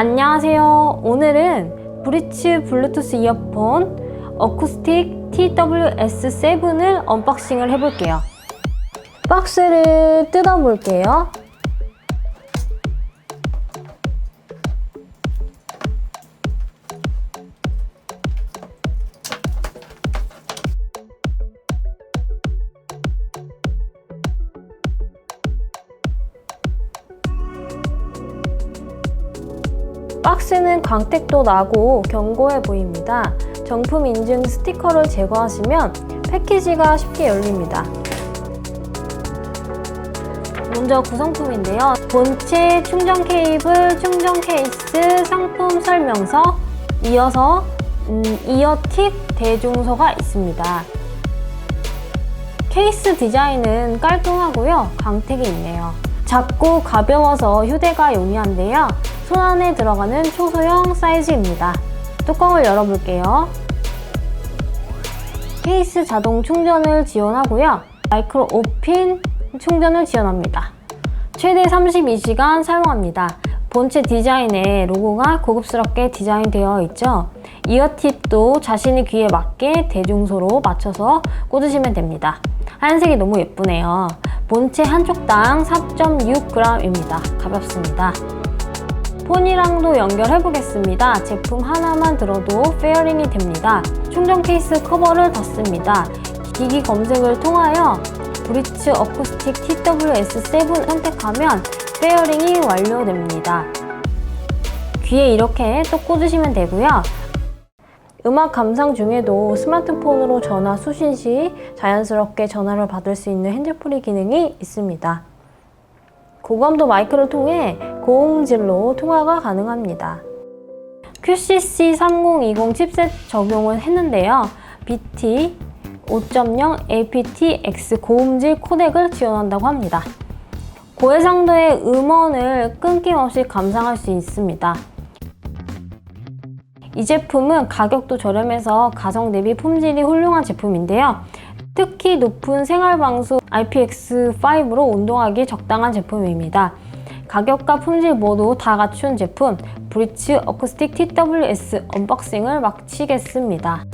안녕하세요. 오늘은 브리츠 블루투스 이어폰 어쿠스틱 TWS7을 언박싱을 해볼게요. 박스를 뜯어볼게요. 박스는 광택도 나고 견고해 보입니다. 정품 인증 스티커를 제거하시면 패키지가 쉽게 열립니다. 먼저 구성품인데요. 본체 충전 케이블, 충전 케이스, 상품 설명서, 이어서 음, 이어팁 대중서가 있습니다. 케이스 디자인은 깔끔하고요. 광택이 있네요. 작고 가벼워서 휴대가 용이한데요. 손 안에 들어가는 초소형 사이즈입니다. 뚜껑을 열어볼게요. 케이스 자동 충전을 지원하고요. 마이크로 5핀 충전을 지원합니다. 최대 32시간 사용합니다. 본체 디자인에 로고가 고급스럽게 디자인되어 있죠. 이어팁도 자신의 귀에 맞게 대중소로 맞춰서 꽂으시면 됩니다. 하얀색이 너무 예쁘네요. 본체 한쪽당 4.6g입니다. 가볍습니다. 폰이랑도 연결해 보겠습니다. 제품 하나만 들어도 페어링이 됩니다. 충전 케이스 커버를 닫습니다. 기기 검색을 통하여 브리츠 어쿠스틱 TWS7 선택하면 페어링이 완료됩니다. 귀에 이렇게 또 꽂으시면 되고요. 음악 감상 중에도 스마트폰으로 전화 수신 시 자연스럽게 전화를 받을 수 있는 핸드프리 기능이 있습니다. 고감도 마이크를 통해 고음질로 통화가 가능합니다. QCC3020 칩셋 적용을 했는데요. BT 5.0 aptX 고음질 코덱을 지원한다고 합니다. 고해상도의 음원을 끊김없이 감상할 수 있습니다. 이 제품은 가격도 저렴해서 가성 대비 품질이 훌륭한 제품인데요. 특히 높은 생활방수 IPX5로 운동하기 적당한 제품입니다. 가격과 품질 모두 다 갖춘 제품 브리츠 어쿠스틱 TWS 언박싱을 마치겠습니다.